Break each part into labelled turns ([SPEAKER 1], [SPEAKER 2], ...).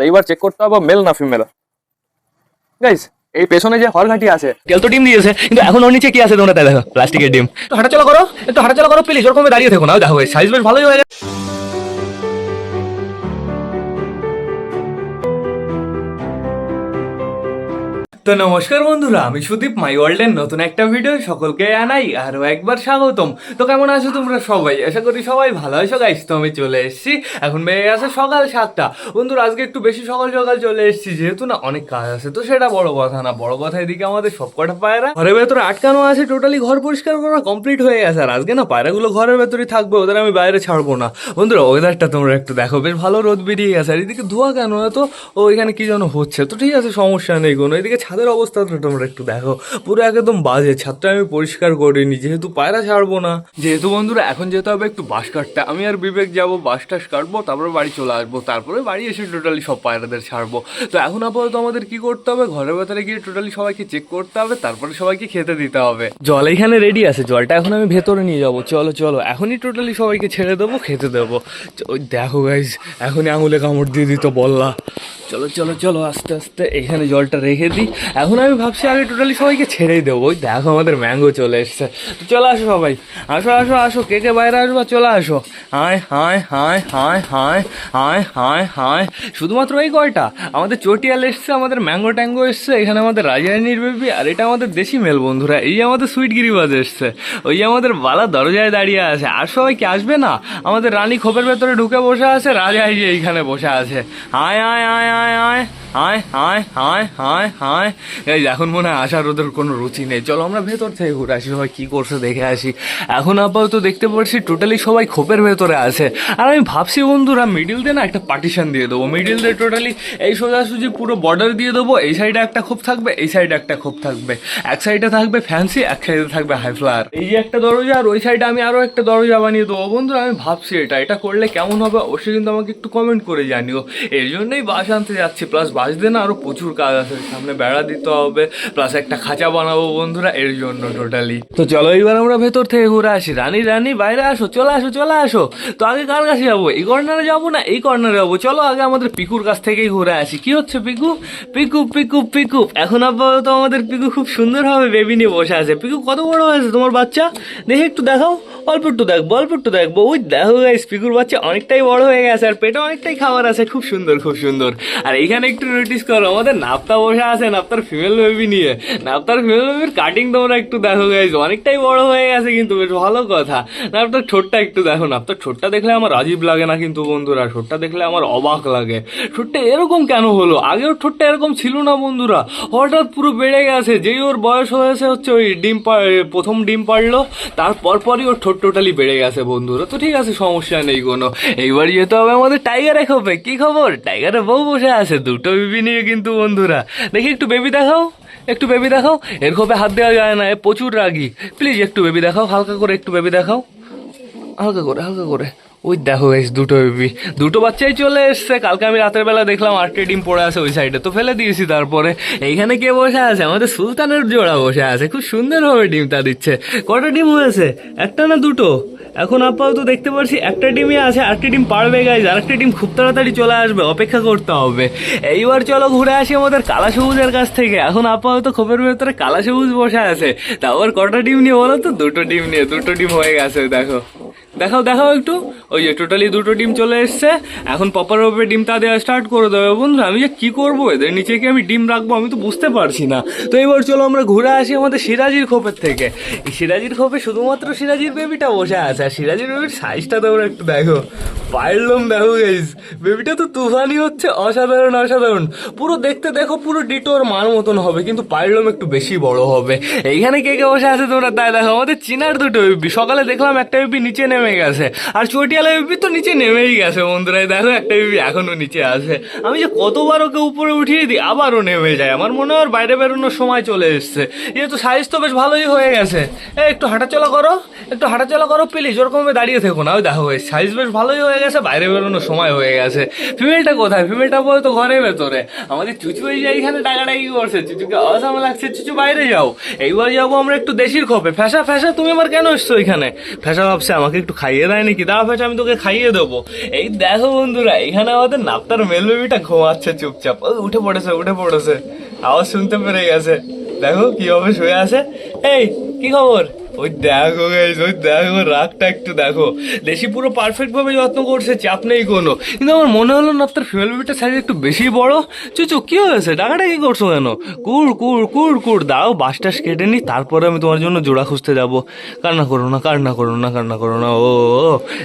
[SPEAKER 1] আর এইবার চেক করতে হবে মেল না ফিমেল গাইস এই পেছনে যে হলঘাটি আছে
[SPEAKER 2] তেল তো ডিম দিয়েছে কিন্তু এখন ওর নিচে কি আছে তোমরা তাই দেখো প্লাস্টিকের ডিম। তো হাঁটাচলা করো একটু হাঁটাচলা করো প্লিজ ওরকম দাঁড়িয়ে থেকো না দেখো সাইজ বেশ ভালোই হয়ে গেছে। তো নমস্কার বন্ধুরা, আমি সুদীপ মাই ওয়ার্ল্ডের নতুন একটা ভিডিও সকলকে আনাই আরও একবার স্বাগতম। তো কেমন আছো তোমরা সবাই? আশা করি সবাই ভালো আছো গাইস তো আমি চলে এসেছি। এখন বেড়ে গেছে সকাল সাতটা। বন্ধুরা, আজকে একটু বেশি সকাল সকাল চলে এসেছি, যেহেতু না অনেক কাজ আছে, তো সেটা বড় কথা না। বড় কথা এদিকে আমাদের সব কটা পায়রা ঘরের ভেতরে আটকানো আছে টোটালি ঘর পরিষ্কার করা কমপ্লিট হয়ে গেছে। আর আজকে না পায়রাগুলো ঘরের ভেতরেই থাকবে, ওদের আমি বাইরে ছাড়বো না। বন্ধুরা ওয়েদারটা তোমরা একটু দেখো, বেশ ভালো রোদ বেরিয়ে গেছে। আর এদিকে ধোয়া কেন তো ও, এখানে কি যেন হচ্ছে। তো ঠিক আছে, সমস্যা নেই কোনো। এদিকে ছাদের অবস্থাটা তোমরা একটু দেখো। পুরো একদম বাজে ছাদটা আমি পরিষ্কার করিনি যেহেতু পায়রা ছাড়বো না। যেহেতু বন্ধুরা এখন যেতে হবে একটু বাস কাটতে আমি আর বিবেক যাব বাস টাস কাটবো তারপরে বাড়ি চলে আসব। তারপরে বাড়ি এসে টোটালি সব পায়রাদের ছাড়বো। তো এখন আপাতত আমাদের কি করতে হবে? ঘরের ভেতরে গিয়ে টোটালি সবাইকে চেক করতে হবে তারপরে সবাইকে খেতে দিতে হবে। জল এখানে রেডি আছে জলটা এখন আমি ভেতরে নিয়ে যাব। চলো চলো এখনই টোটালি সবাইকে ছেড়ে দেবো খেতে দেবো। ওই দেখো গাইজ এখনই আঙুলে কামড় দিয়ে দিত বললা। চলো চলো চলো, আস্তে আস্তে এখানে জলটা রেখে দিই। এখন আমি ভাবছি আমি টোটালি সবাইকে ছেড়েই দেবো। ওই দেখো আমাদের ম্যাঙ্গো চলে এসছে। তো চলে আসো সবাই। আসো আসো আসো, কে কে বাইরে আসবা চলে আসো। হায় হায় হায় হায় হায় হায় হায় হায়। শুধুমাত্র এই কয়টা? আমাদের চটিয়াল এসছে, আমাদের ম্যাঙ্গো ট্যাঙ্গো এসছে, এখানে আমাদের রাজারানির বেবি আর এটা আমাদের দেশি মেল বন্ধুরা। এই আমাদের সুইট গিরিবাজ এসছে। ওই আমাদের বালা দরজায় দাঁড়িয়ে আছে। আর সবাই কি আসবে না? আমাদের রানী খোপের ভেতরে ঢুকে বসে আছে রাজা এই যে এইখানে বসে আছে। হায় হায় হায়। হায় হায় হায় হায় হায় হায় হায়। এই এখন মনে হয় আসার ওদের কোনো রুচি নেই। চলো আমরা ভেতর থেকে ঘুরে আসি, সবাই কী করছে দেখে আসি। এখন আপাতত দেখতে পাচ্ছি টোটালি সবাই খোপের ভেতরে আছে। আর আমি ভাবছি বন্ধুরা মিডিল দিয়ে না একটা পার্টিশন দিয়ে দেবো। মিডিল দিয়ে টোটালি এই সোজাসুজি পুরো বর্ডার দিয়ে দেবো। এই সাইডে একটা খোপ থাকবে, এই সাইডে একটা খোপ থাকবে। এক সাইডে থাকবে ফ্যান্সি এক সাইডে থাকবে হাই এই যে একটা দরজা, আর ওই সাইডে আমি আরও একটা দরজা বানিয়ে দেবো। বন্ধুরা, আমি ভাবছি এটা। এটা করলে কেমন হবে? অবশ্যই কিন্তু আমাকে একটু কমেন্ট করে জানিও। এর জন্যই বাস আনতে যাচ্ছি প্লাস দিয়ে না আরও প্রচুর কাজ আছে। সামনে বেড়া দিতে হবে প্লাস একটা খাঁচা বানাবো বন্ধুরা, এর জন্য টোটালি তো চলো এবার আমরা ভেতর থেকে ঘুরে আসি। রানী রানী, বাইরে আসো, চলে আসো চলে আসো। তো আগে কার কাছে যাব? এই কর্নারে যাব না এই কর্নারে যাব? চলো আগে আমাদের পিকুর কাছ থেকেই ঘুরে আসি। কি হচ্ছে পিকু? পিকু পিকু পিকু। এখন আপাতত আমাদের পিকু খুব সুন্দরভাবে বেবি নিয়ে বসে আছে। পিকু, কত বড় হয়েছে তোমার বাচ্চা? দেখে একটু দেখাও। অল্প একটু দেখব অল্প একটু দেখব ওই দেখো গাইস পিকুর বাচ্চা অনেকটাই বড় হয়ে গেছে আর পেটে অনেকটাই খাবার আছে, খুব সুন্দর খুব সুন্দর। আর এইখানে একটু নোটিস করো, আমাদের নাপ্তা বসে আছে, নাপ্তার ফিমেল বেবি নিয়ে। নাপ্তার ফিমেল বেবির কাটিং তোমরা একটু দেখো গাইস অনেকটাই বড় হয়ে গেছে কিন্তু বেশ ভালো কথা। নাপ্তার ঠোঁটটা একটু দেখো, নাপ্তার ঠোঁটটা দেখলে আমার রাজীব লাগে না কিন্তু বন্ধুরা, ঠোঁটটা দেখলে আমার অবাক লাগে। ঠোঁটটা এরকম কেন হলো? আগেও ঠোঁটটা এরকম ছিল না বন্ধুরা। হঠাৎ পুরো বেড়ে গেছে, যেই ওর বয়স হয়েছে হচ্ছে ওই ডিম প্রথম ডিম পারল তারপর পরই ওর ঠোঁট টোটালি বেড়ে গেছে বন্ধুরা। তো ঠিক আছে, সমস্যা নেই কোনো। এইবার যেতে হবে আমাদের টাইগারে খোপে। কি খবর? টাইগারে বউ বসে আছে, দুটো বিবি নিয়ে কিন্তু বন্ধুরা। দেখি একটু বেবি দেখাও, একটু বেবি দেখাও। এর খোপে হাত দেওয়া যায় না, এ প্রচুর রাগি। প্লিজ একটু বেবি দেখাও, হালকা করে একটু বেবি দেখাও। হালকা করে হালকা করে। ওই দেখো গাইস দুটো বেবি দুটো বাচ্চাই চলে এসছে। কালকে আমি রাতের বেলা দেখলাম আটটে ডিম পড়ে আছে ওই সাইডে তো ফেলে দিয়েছি তারপরে। এইখানে কে বসে আছে? আমাদের সুলতানের জোড়া বসে আছে। খুব সুন্দরভাবে ডিমটা দিচ্ছে। কটা ডিম হয়েছে? একটা না দুটো? এখন আপাতত দেখতে পাচ্ছি একটা ডিমই আছে, আরেকটা ডিম পারবে গাইজ আরেকটা ডিম খুব তাড়াতাড়ি চলে আসবে, অপেক্ষা করতে হবে। এইবার চলো ঘুরে আসি আমাদের কালা সবুজের কাছ থেকে। এখন আপাতত খোপের ভেতরে কালা সবুজ বসে আছে। তারপর কটা ডিম নিয়ে বলো তো? দুটো ডিম নিয়ে, দুটো ডিম হয়ে গেছে, দেখো। দেখাও দেখাও একটু। ওই যে টোটালি দুটো ডিম চলে এসছে। এখন পপার ওপরে ডিমটা দেওয়া স্টার্ট করে দেবে। বন্ধুরা, আমি যে কি করব? এদের নিচে কি আমি ডিম রাখব? আমি তো বুঝতে পারছি না। তো এবার চলো আমরা ঘুরে আসি আমাদের সিরাজির খোপের থেকে। সিরাজির খোপে শুধুমাত্র সিরাজির বেবিটা বসে আছে। আর সিরাজির বেবির সাইজটা তোমরা একটু দেখো। পারলাম দেখো গাইজ বেবিটা তো তুফানি হচ্ছে। অসাধারণ অসাধারণ। পুরো দেখতে দেখো, পুরো ডিটোর মার মতন হবে। কিন্তু পারলাম একটু বেশি বড় হবে। এইখানে কে কে বসে আছে তোমরা তাই দেখো। আমাদের চিনার দুটো বেবি সকালে দেখলাম একটা বেবি নিচে নেমে গেছে। আর চটিয়ালা বেবি তো নিচে নেমেই গেছে বন্ধুরা দেখো একটা বেবি এখনও নিচে আছে। আমি যে কতবার ওকে উপরে উঠিয়ে দিই, আবারও নেমে যায়। আমার মনে হয় বাইরে বেরোনোর সময় চলে এসছে। যেহেতু সাইজ তো বেশ ভালোই হয়ে গেছে। এ একটু হাঁটাচলা করো, একটু হাঁটাচলা করো প্লিজ ওরকমভাবে দাঁড়িয়ে থেকো না। ওই দেখো সাইজ বেশ ভালোই হয়ে গেছে, বাইরে বেরোনোর সময় হয়ে গেছে। ফিমেলটা কোথায়? ফিমেলটা বলে তো ঘরের ভেতরে। আমাদের চুচু এই যে এইখানে টাকাটাকি করছে। চুচুকে অসাম লাগছে, চুচু বাইরে যাও। এইবার যাব আমরা একটু দেশির খোপে। ফ্যাসা ফ্যাসা, তুমি আমার কেন এসছো এখানে? ফ্যাসা ভাবছে আমাকে একটু খাইয়ে দেয়নি কি? দাঁড়া ফেছে আমি তোকে খাইয়ে দেবো। এই দেখো বন্ধুরা, এখানে আমাদের নাপ্তার মেল বেবিটা ঘুমাচ্ছে চুপচাপ। ও উঠে পড়েছে উঠে পড়েছে। আওয়াজ শুনতে পেরে গেছে। দেখো কি হবে শুয়ে আছে। এই, কি খবর? ওই দেখো guys, ওই দেখো রাগটা একটু দেখো। দেশি পুরো পারফেক্ট ভাবে যত্ন করছে চাপ নেই কোনো। কিন্তু আমার মনে হলো না আপনার ফিমেল বেবিটার সাইজ একটু বেশি বড়। চুচু কি হয়েছে? টাকাটা কি করছ কেন? কুর কুর কুর কুর। দাও বাসটাস কেটে নি তারপরে আমি তোমার জন্য জোড়া খুঁজতে যাব। কান্না করো না কান্না করো না কান্না করো না। ও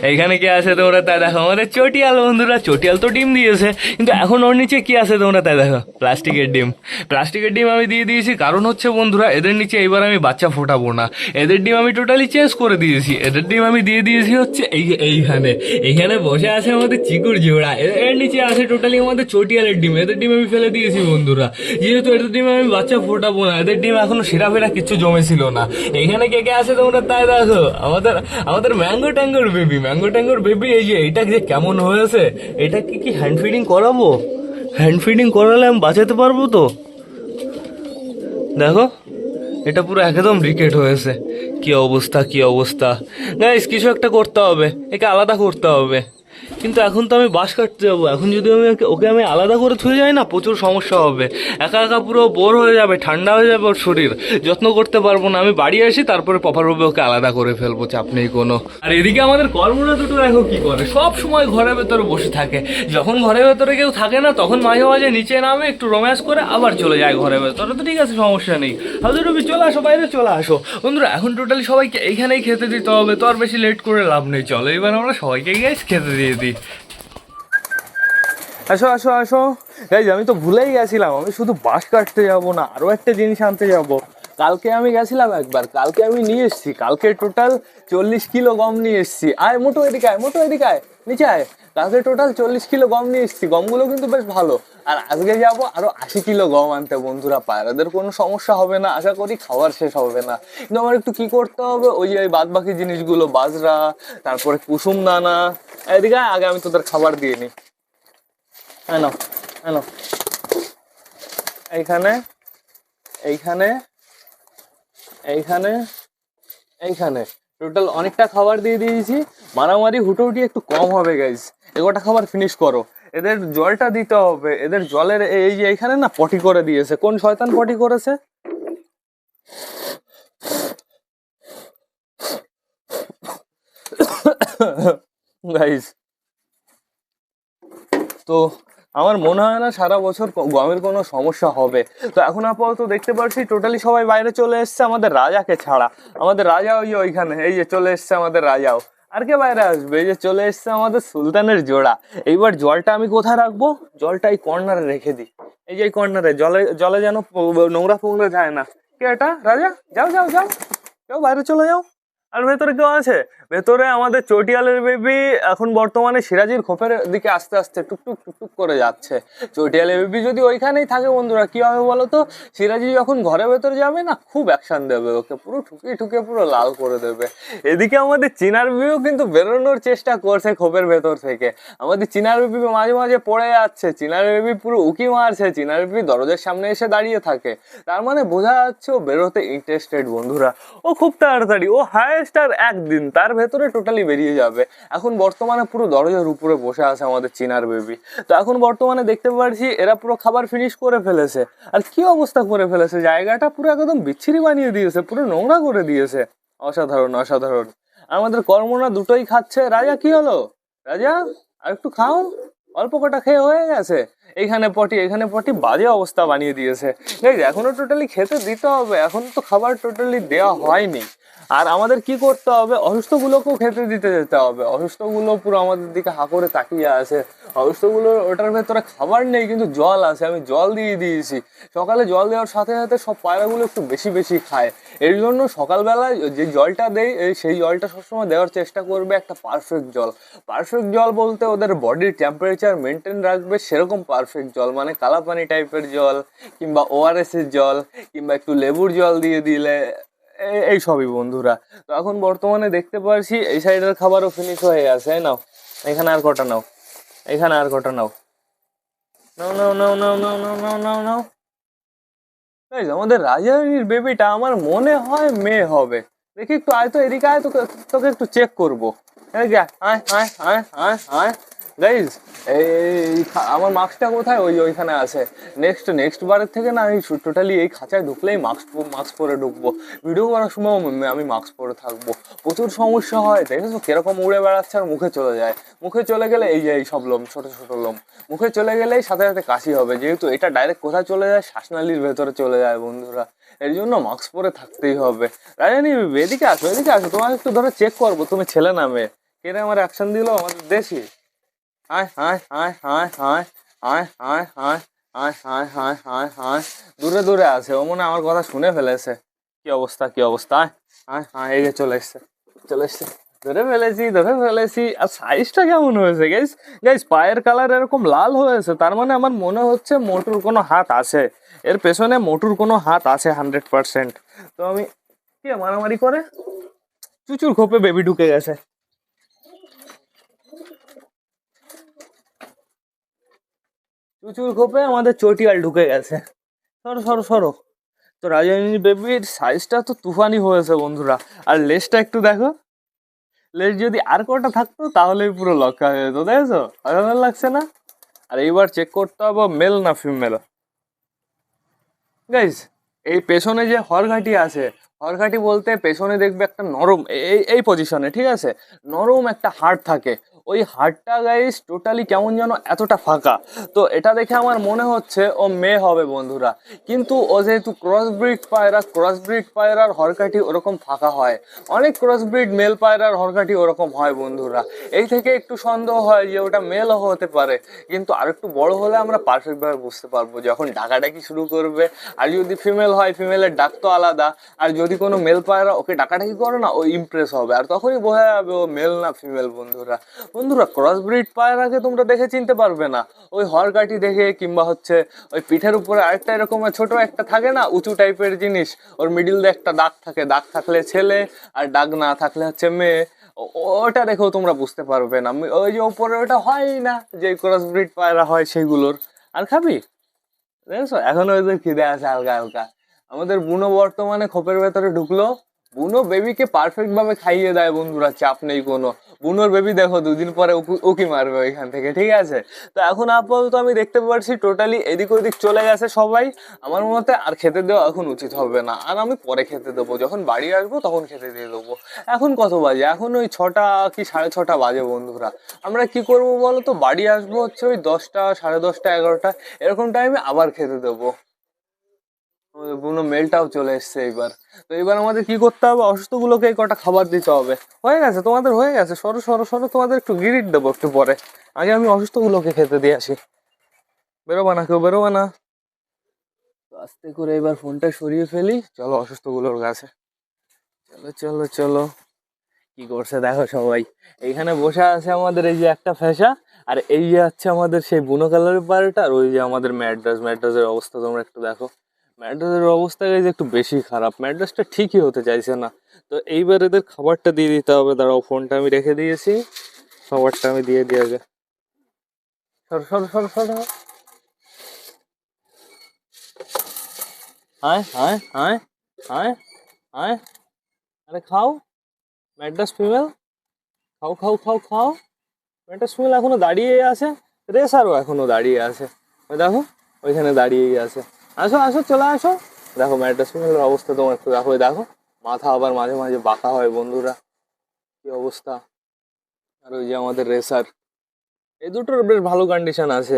[SPEAKER 2] এইখানে কি আছে তোমরা? তাই দেখো আমাদের চটিয়াল বন্ধুরা চটিয়াল তো ডিম দিয়েছে। কিন্তু এখন ওর নিচে কি আছে তোমরা? তাই দেখো প্লাস্টিকের ডিম। প্লাস্টিকের ডিম আমি দিয়ে দিয়েছি। কারণ হচ্ছে বন্ধুরা এদের নিচে এইবার আমি বাচ্চা ফোটাবো না। এদের ডিম আমি টোটালি চেঞ্জ করে দিয়েছি। এদের ডিম আমি দিয়ে দিয়েছি হচ্ছে এই যে এইখানে। এইখানে বসে আছে আমাদের চিকুর জোড়া এর নিচে আছে টোটালি আমাদের চটিয়ালের ডিম। এদের ডিম আমি ফেলে দিয়েছি বন্ধুরা। যেহেতু এদের ডিম আমি বাচ্চা ফোটাবো না, এদের ডিম এখনও সেরা ফেরা কিছু জমেছিল না। এইখানে কে কে আছে তোমরা তাই দেখো। আমাদের আমাদের ম্যাঙ্গো ট্যাঙ্গোর বেবি ম্যাঙ্গো ট্যাঙ্গোর বেবি এই যে এটা যে কেমন হয়েছে, এটা কি কি হ্যান্ড ফিডিং করাবো? হ্যান্ড ফিডিং করালে আমি বাঁচাতে পারব তো? দেখো। এটা পুরো একদম রিকেট হয়েছে। কি অবস্থা কি অবস্থা। গাইস কিছু একটা করতে হবে। একে আলাদা করতে হবে। কিন্তু এখন তো আমি বাস কাটতে যাব। এখন যদি আমি ওকে- আমি আলাদা করে থুয়ে যাই না, প্রচুর সমস্যা হবে। একা একা পুরো বোর হয়ে যাবে, ঠান্ডা হয়ে যাবে ওর শরীর। যত্ন করতে পারব না। আমি বাড়ি আসি, তারপরে প্রপারভাবে ওকে আলাদা করে ফেলব, চাপ নেই কোনো। আর এদিকে আমাদের কর্মরা দুটো দেখো কি করে। সব সময় ঘরের ভেতরে বসে থাকে। যখন ঘরের ভেতরে কেউ থাকে না, তখন মাঝে মাঝে নিচে নামে একটু রোম্যান্স করে আবার চলে যায় ঘরের ভেতরে। তো ঠিক আছে, সমস্যা নেই। হাজুর রবি, চলে আসো, বাইরে চলে আসো। বন্ধুরা, এখন টোটালি সবাইকে এইখানেই খেতে দিতে হবে। তো আর বেশি লেট করে লাভ নেই। চলো, এবার আমরা সবাইকে গিয়ে খেতে দিয়ে দিই
[SPEAKER 1] আসো আসো আসো। গাইজ আমি তো ভুলেই গেছিলাম। আমি শুধু বাস কাটতে যাব না, আরও একটা জিনিস আনতে যাব। কালকে আমি গেছিলাম একবার। কালকে আমি নিয়ে এসেছি। কালকে টোটাল চল্লিশ কিলো গম নিয়ে এসেছি। আয়, মোটো এদিকে আয়, মোটো এদিকে আয়। নিচে আয়। কালকে টোটাল চল্লিশ কিলো গম নিয়ে এসেছি। গমগুলো কিন্তু বেশ ভালো। আর আজকে যাব আরও আশি কিলো গম আনতে বন্ধুরা। পায়রাদের কোনো সমস্যা হবে না। আশা করি খাবার শেষ হবে না। কিন্তু আমার একটু কি করতে হবে? ওই যে বাদ বাকি জিনিসগুলো, বাজরা, তারপরে কুসুম দানা। এদিকে আগে আমি তোদের খাবার দিয়ে নিই। হ্যালো হ্যালো এইখানে এইখানে এইখানে এইখানে। টোটাল অনেকটা খাবার দিয়ে দিয়েছি। মারামারি হুটোহুটি একটু কম হবে গাইজ এগোটা খাবার ফিনিশ করো। এদের জলটা দিতে হবে। এদের জলের এই যে এইখানে না পটি করে দিয়েছে। কোন শয়তান পটি করেছে? তো আমার মনে হয় না সারা বছর গমের কোনো সমস্যা হবে। তো এখন আপাতত দেখতে পাচ্ছি টোটালি সবাই বাইরে চলে এসছে আমাদের রাজাকে ছাড়া। আমাদের রাজা ওই ওইখানে, এই যে চলে এসছে আমাদের রাজাও। আর কে বাইরে আসবে? এই যে চলে এসছে আমাদের সুলতানের জোড়া। এইবার জলটা আমি কোথায় রাখব? জলটা এই কর্নারে রেখে দিই। এই যে এই কর্নারে জলে জলে যেন নোংরা ফোংরা যায় না। কে এটা? রাজা? যাও যাও যাও। যাও, বাইরে চলে যাও। আর ভেতরে কেউ আছে? ভেতরে আমাদের চটিয়ালের বেবি এখন বর্তমানে সিরাজির খোপের দিকে আস্তে আস্তে টুকটুক টুকটুক করে যাচ্ছে। চটিয়ালের বেবি যদি ওইখানেই থাকে বন্ধুরা, কি হবে বলো তো সিরাজি যখন ঘরের ভেতরে যাবে না, খুব অ্যাকশন দেবে ওকে, পুরো ঠুকে ঠুকে পুরো লাল করে দেবে। এদিকে আমাদের চিনার বেবিও কিন্তু বেরোনোর চেষ্টা করছে খোপের ভেতর থেকে। আমাদের চিনার বেবি মাঝে মাঝে পড়ে যাচ্ছে, চিনার বেবি পুরো উকি মারছে, চিনার বেবি দরজার সামনে এসে দাঁড়িয়ে থাকে। তার মানে বোঝা যাচ্ছে ও বেরোতে ইন্টারেস্টেড বন্ধুরা। ও খুব তাড়াতাড়ি, ও হায়েস্ট আর একদিন, তার ভেতরে টোটালি বেরিয়ে যাবে। এখন বর্তমানে পুরো দরজার উপরে বসে আছে আমাদের চিনার বেবি তো এখন বর্তমানে দেখতে পাচ্ছি এরা পুরো খাবার ফিনিশ করে ফেলেছে। আর কি অবস্থা করে ফেলেছে? জায়গাটা পুরো একদম বিচ্ছিরি বানিয়ে দিয়েছে, পুরো নোংরা করে দিয়েছে। অসাধারণ অসাধারণ। আমাদের কর্মনা দুটোই খাচ্ছে। রাজা, কি হলো? রাজা, আর একটু খাও। অল্প কটা খেয়ে হয়ে গেছে। এইখানে পটি, এখানে পটি, বাজে অবস্থা বানিয়ে দিয়েছে। এই এখনও টোটালি খেতে দিতে হবে, এখন তো খাবার টোটালি দেওয়া হয়নি। আর আমাদের কি করতে হবে? অসুস্থগুলোকেও খেতে দিতে যেতে হবে। অসুস্থগুলো পুরো আমাদের দিকে হা করে তাকিয়ে আছে। অসুস্থগুলো, ওটার ভেতরে খাবার নেই, কিন্তু জল আছে। আমি জল দিয়ে দিয়েছি। সকালে জল দেওয়ার সাথে সাথে সব পায়রাগুলো একটু বেশি বেশি খায়। এর জন্য সকালবেলায় যে জলটা দেই সেই জলটা সবসময় দেওয়ার চেষ্টা করবে একটা পারফেক্ট জল। পারফেক্ট জল বলতে ওদের বডির টেম্পারেচার মেনটেন রাখবে, সেরকম পারফেক্ট জল মানে কালাপানি টাইপের জল, কিংবা ওআরএস এর জল, কিংবা একটু লেবুর জল দিয়ে দিলে এই সবই বন্ধুরা। তো এখন বর্তমানে দেখতে পারছি এই সাইডের খাবারও ফিনিশ হয়ে গেছে নাও। এখানে আর কটা নাও? এখানে আর কটা নাও? আমাদের রাজারানীর বেবিটা আমার মনে হয় মেয়ে হবে। দেখি একটু আয় তো, এদিকে আয়, তোকে তোকে একটু চেক করব। আয় আয় আয় আয় আয়। গাইজ এই আমার মাস্কটা কোথায়? ওই ওইখানে আছে। নেক্সট নেক্সট বারের থেকে না, আমি টোটালি এই খাঁচায় ঢুকলেই মাস্ক মাস্ক পরে ঢুকবো। ভিডিও করার সময় আমি মাস্ক পরে থাকব। প্রচুর সমস্যা হয়, দেখেছ? কীরকম উড়ে বেড়াচ্ছে আর মুখে চলে যায়। মুখে চলে গেলে এই যে, এই সব লোম, ছোট ছোট লোম। মুখে চলে গেলেই সাথে সাথে কাশি হবে। যেহেতু এটা ডাইরেক্ট কোথায় চলে যায়? শ্বাসনালীর ভেতরে চলে যায় বন্ধুরা। এর জন্য মাস্ক পরে থাকতেই হবে। রাজানি, এদিকে আসো এদিকে আসো। তোমাকে একটু ধরো চেক করব। তুমি ছেলে না মেয়ে। কেন আমার অ্যাকশন দিলো? আমাদের দেশি? আয় আয় আয় আয় আয় দূরে দূরে আছে ও মনে আমার কথা শুনে ফেলেছে কি অবস্থা কি অবস্থা আয় আয় এই যে চলে এসছে চলে এসছে ধরে ফেলেছি ধরে ফেলেছি আর সাইজটা কেমন হয়েছে গাইস গাইস পায়ের কালার এরকম লাল হয়েছে তার মানে আমার মনে হচ্ছে মোটুর কোনো হাত আছে এর পেছনে মোটুর কোনো হাত আছে হান্ড্রেড পার্সেন্ট তো আমি কি মারামারি করে চুচুর খোপে বেবি ঢুকে গেছে চুচুর খোপে আমাদের চটিয়াল ঢুকে গেছে। সরো সরো সরো। তো রাজধানী বেবির সাইজটা তো তুফানি হয়েছে বন্ধুরা। আর লেসটা একটু দেখো। লেস যদি আর কটা থাকতো, তাহলেই পুরো লক্ষ্য হয়ে যেত, দেখেছ? ভালো লাগছে না? আর এইবার চেক করতে হবে মেল না ফিমেল গাইজ এই পেছনে যে হরঘাটি আছে, হরঘাটি বলতে পেছনে দেখবে একটা নরম, এই এই পজিশনে ঠিক আছে? নরম একটা হাড় থাকে। ওই হাড়টা গাইস টোটালি কেমন যেন এতটা ফাঁকা। তো এটা দেখে আমার মনে হচ্ছে ও মেয়ে হবে বন্ধুরা। কিন্তু ও যেহেতু ক্রস ব্রিড পায়রা ক্রস ব্রিড পায়রার হরকাটি ওরকম ফাঁকা হয়। অনেক ক্রস ব্রিড মেল পায়রার হরকাটি ওরকম হয় বন্ধুরা। এই থেকে একটু সন্দেহ হয় যে ওটা মেলও হতে পারে। কিন্তু আর একটু বড় হলে আমরা পারফেক্টভাবে বুঝতে পারব যখন ডাকাডাকি শুরু করবে। আর যদি ফিমেল হয় ফিমেলের ডাক তো আলাদা। আর যদি কোনো মেল পায়রা ওকে ডাকাডাকি করে না, ও ইমপ্রেস হবে। আর তখনই বোঝা যাবে ও মেল না ফিমেল বন্ধুরা। বন্ধুরা ক্রস ব্রিড পায়রাকে তোমরা দেখে চিনতে পারবে না। ওই হরকাটি দেখে কিংবা হচ্ছে ওই পিঠের উপরে আরেকটা এরকম ছোট একটা থাকে না, উঁচু টাইপের জিনিস, ওর মিডিল দিয়ে একটা দাগ থাকে। দাগ থাকলে ছেলে আর দাগ না থাকলে হচ্ছে মেয়ে। ওটা দেখেও তোমরা বুঝতে পারবে না। ওই যে ওপরে ওটা হয় না, যে ক্রস ব্রিড পায়রা হয় সেইগুলোর আর খাবি? দেখেছ? এখনও ওদের খিদে আছে হালকা হালকা আমাদের বুনো বর্তমানে খোপের ভেতরে ঢুকলো। বুনো বেবিকে পারফেক্ট ভাবে খাইয়ে দেয় বন্ধুরা, চাপ নেই কোনো। বুনোর বেবি দেখো, দুদিন পরে উকি- মারবে ওইখান থেকে, ঠিক আছে? তো এখন আপাতত আমি দেখতে পাচ্ছি টোটালি এদিক ওদিক চলে গেছে সবাই। আমার মতে আর খেতে দেওয়া এখন উচিত হবে না। আর আমি পরে খেতে দেবো, যখন বাড়ি আসব তখন খেতে দিয়ে দেবো। এখন কত বাজে? এখন ওই ছটা কি সাড়ে ছটা বাজে বন্ধুরা। আমরা কি করব বলো তো? বাড়ি আসব হচ্ছে ওই দশটা, সাড়ে দশটা, এগারোটা, এরকম টাইমে আবার খেতে দেবো। আমাদের মেলটাও চলে এসছে এইবার। তো এবার আমাদের কি করতে হবে? অসুস্থগুলোকে এই কটা খাবার দিতে হবে। হয়ে গেছে, তোমাদের হয়ে গেছে। সরো সরো সরো, তোমাদের একটু গিরিট দেবো একটু পরে। আগে আমি অসুস্থগুলোকে খেতে দিয়ে আসি। বেরোবা না কেউ, বেরোবা না। আস্তে করে এবার ফোনটা সরিয়ে ফেলি। চলো অসুস্থগুলোর কাছে। চলো চলো চলো। কি করছে দেখো সবাই। এইখানে বসে আছে আমাদের এই যে একটা ফেসা আর এই যে হচ্ছে আমাদের সেই বুনো কালারের পাড়টা, আর ওই যে আমাদের ম্যাড্রাস ম্যাড্রাসের অবস্থা তোমরা একটু দেখো। ম্যাড্রাসের অবস্থা যে একটু বেশি খারাপ। ম্যাড্রাসটা ঠিকই হতে চাইছে না। তো এইবার এদের খাবারটা দিয়ে দিতে হবে। দাঁড়াও, ফোনটা আমি রেখে দিয়েছি। খাবারটা আমি দিয়ে দিয়ে আগে সর সর সর সর। আয় আয় আয় আয় আয় আরে খাও। ম্যাড্রাস ফিমেল। খাও খাও খাও খাও। ম্যাড্রাস ফিমেল এখনও দাঁড়িয়ে আছে। রেসারও এখনও দাঁড়িয়ে আছে। দেখো, ওইখানে দাঁড়িয়েই আছে। আসো আসো, চলে আসো। দেখো ম্যাড্রাস অবস্থা তোমার একটু দেখো দেখো। মাথা আবার মাঝে মাঝে বাঁকা হয়, বন্ধুরা। কি অবস্থা? আর ওই যে আমাদের রেসার। এই দুটোর বেশ ভালো কন্ডিশন আছে।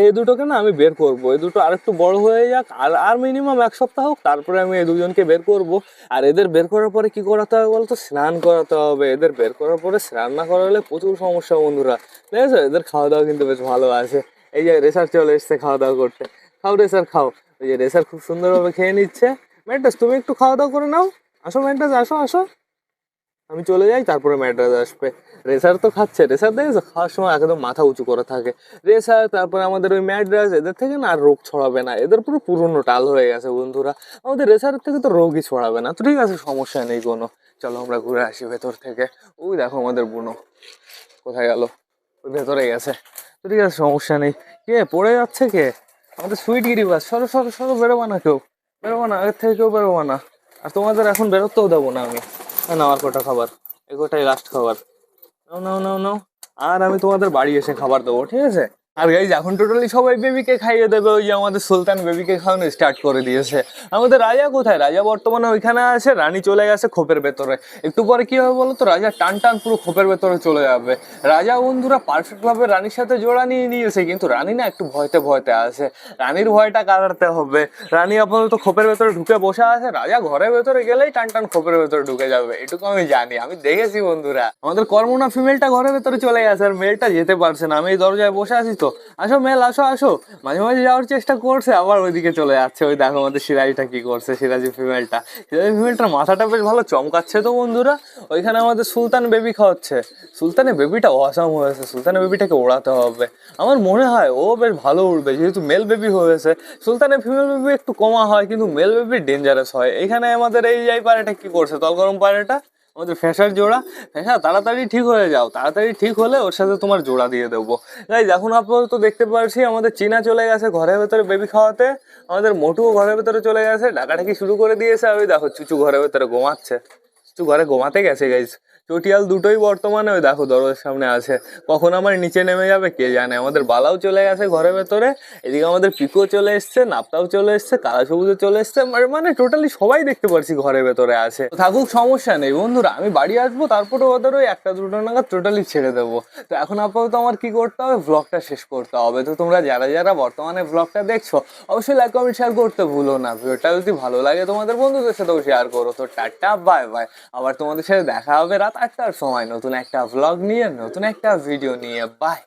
[SPEAKER 1] এই দুটোকে না আমি বের করব। এই দুটো আরেকটু বড় হয়ে যাক, আর আর মিনিমাম এক সপ্তাহ হোক, তারপরে আমি এই দুজনকে বের করব। আর এদের বের করার পরে কি করাতে হবে বলতো? স্নান করাতে হবে। এদের বের করার পরে স্নান না করালে প্রচুর সমস্যা, বন্ধুরা। ঠিক আছে? এদের খাওয়া দাওয়া কিন্তু বেশ ভালো আছে। এই যে রেসার চলে এসছে খাওয়া দাওয়া করতে। খাও রেসার খাও। ওই যে রেসার খুব সুন্দরভাবে খেয়ে নিচ্ছে। ম্যান্টাস তুমি একটু খাওয়া দাওয়া করে নাও। আসো ম্যান্টাস আসো আসো। আমি চলে যাই, তারপরে ম্যাড্রাস আসবে। রেসার তো খাচ্ছে। রেসার দেখেছ? খাওয়ার সময় একদম মাথা উঁচু করে থাকে। রেসার তারপরে আমাদের ওই ম্যাড্রাস, এদের থেকে না আর রোগ ছড়াবে না। এদের পুরো পুরনো টাল হয়ে গেছে বন্ধুরা। আমাদের রেসারের থেকে তো রোগই ছড়াবে না। তো ঠিক আছে, সমস্যা নেই কোনো। চলো আমরা ঘুরে আসি ভেতর থেকে। ওই দেখো আমাদের বুনো। কোথায় গেল? ওই ভেতরে গেছে। তো ঠিক আছে, সমস্যা নেই। কে, পড়ে যাচ্ছে কে? আমাদের সুইট গিরিবাস সরো সরো সরো, বেরোবো না কেউ। বেরোবা না, আগের থেকে কেউ বেরোবো না। আর তোমাদের এখন বেরোতেও দেবো না আমি। না আমার কটা খাবার এগোটাই লাস্ট খাবার। নাও নাও নাও নাও। আর আমি তোমাদের বাড়ি এসে খাবার দেবো, ঠিক আছে? আর গাইজ এখন টোটালি সবাই বেবিকে খাইয়ে দেবে, ওই যে আমাদের সুলতান বেবিকে খাওয়ানো স্টার্ট করে দিয়েছে। আমাদের রাজা কোথায়? রাজা বর্তমানে ওইখানে আছে, রানী চলে গেছে খোপের ভেতরে। একটু পরে কি হবে বলো তো রাজা টান টান পুরো খোপের ভেতরে চলে যাবে। রাজা বন্ধুরা পারফেক্ট ভাবে রানীর সাথে জোড়া নিয়ে নিয়েছে, কিন্তু রানী না একটু ভয়তে ভয়তে আছে। রানীর ভয়টা কাটাতে হবে? রানী আপাতত খোপের ভেতরে ঢুকে বসে আছে, রাজা ঘরের ভেতরে গেলেই টান টান খোপের ভেতরে ঢুকে যাবে। এটুকু আমি জানি, আমি দেখেছি বন্ধুরা। আমাদের কর্মনা ফিমেলটা ঘরের ভেতরে চলে গেছে, আর মেলটা যেতে পারছে না। আমি এই দরজায় বসে আছি তো। আসো মেল, আসো আসো। মাঝে মাঝে যাওয়ার চেষ্টা করছে, আবার ওইদিকে চলে যাচ্ছে। ওই দেখো আমাদের সিরাজিটা কি করছে সিরাজি ফিমেলটা সিরাজি ফিমেলটার মাথাটা বেশ ভালো, চমকাচ্ছে তো বন্ধুরা। ওইখানে আমাদের সুলতান বেবি খাওয়াচ্ছে। সুলতানের বেবিটা অসাম হয়েছে, সুলতানের বেবিটাকে ওড়াতে হবে। আমার মনে হয় ও বেশ ভালো উঠবে যেহেতু মেল বেবি হয়েছে। সুলতানের ফিমেল বেবি একটু কমা হয়, কিন্তু মেল বেবি ডেঞ্জারাস হয়। এখানে আমাদের এই যাই পায়রাটা কি করছে? তলগরম পায়রাটা আমাদের ফ্যাসার জোড়া ফ্যাসা তাড়াতাড়ি ঠিক হয়ে যাও, তাড়াতাড়ি ঠিক হলে ওর সাথে তোমার জোড়া দিয়ে দেবো। তাই এখন আপাতত দেখতে পারছি আমাদের চীনা চলে গেছে ঘরের ভেতরে বেবি খাওয়াতে। আমাদের মোটুও ঘরের ভেতরে চলে গেছে, ডাকাডাকি শুরু করে দিয়েছে। আর ওই দেখো, চুচু ঘরের ভেতরে ঘুমাচ্ছে। চুচু ঘরে ঘুমাতে গেছে গাইজ চটিয়াল দুটোই বর্তমানে ওই দেখো দরজার সামনে আছে। কখন আমার নিচে নেমে যাবে কে জানে? আমাদের বালাও চলে গেছে ঘরের ভেতরে, এদিকে আমাদের পিকো চলে এসছে, নাপতাও চলে এসছে কালা সবুজও চলে এসছে, মানে- মানে টোটালি সবাই দেখতে পারছি ঘরের ভেতরে আছে। থাকুক, সমস্যা নেই বন্ধুরা, আমি বাড়ি আসব, তারপরে ওদের ওই একটা দুটো নাগাদ টোটালি ছেড়ে দেবো। তো এখন আপাতত আমার কি করতে হবে? ব্লগটা শেষ করতে হবে। তো তোমরা যারা যারা বর্তমানে ব্লগটা দেখছ, অবশ্যই লাইক কমেন্ট শেয়ার করতে ভুলো না। ভিডিওটা যদি ভালো লাগে তোমাদের বন্ধুদের সাথেও শেয়ার করো। তো টাটা বাই বাই আবার তোমাদের সাথে দেখা হবে রাত আটটার সময় নতুন একটা ভ্লগ নিয়ে নতুন একটা ভিডিও নিয়ে। বাই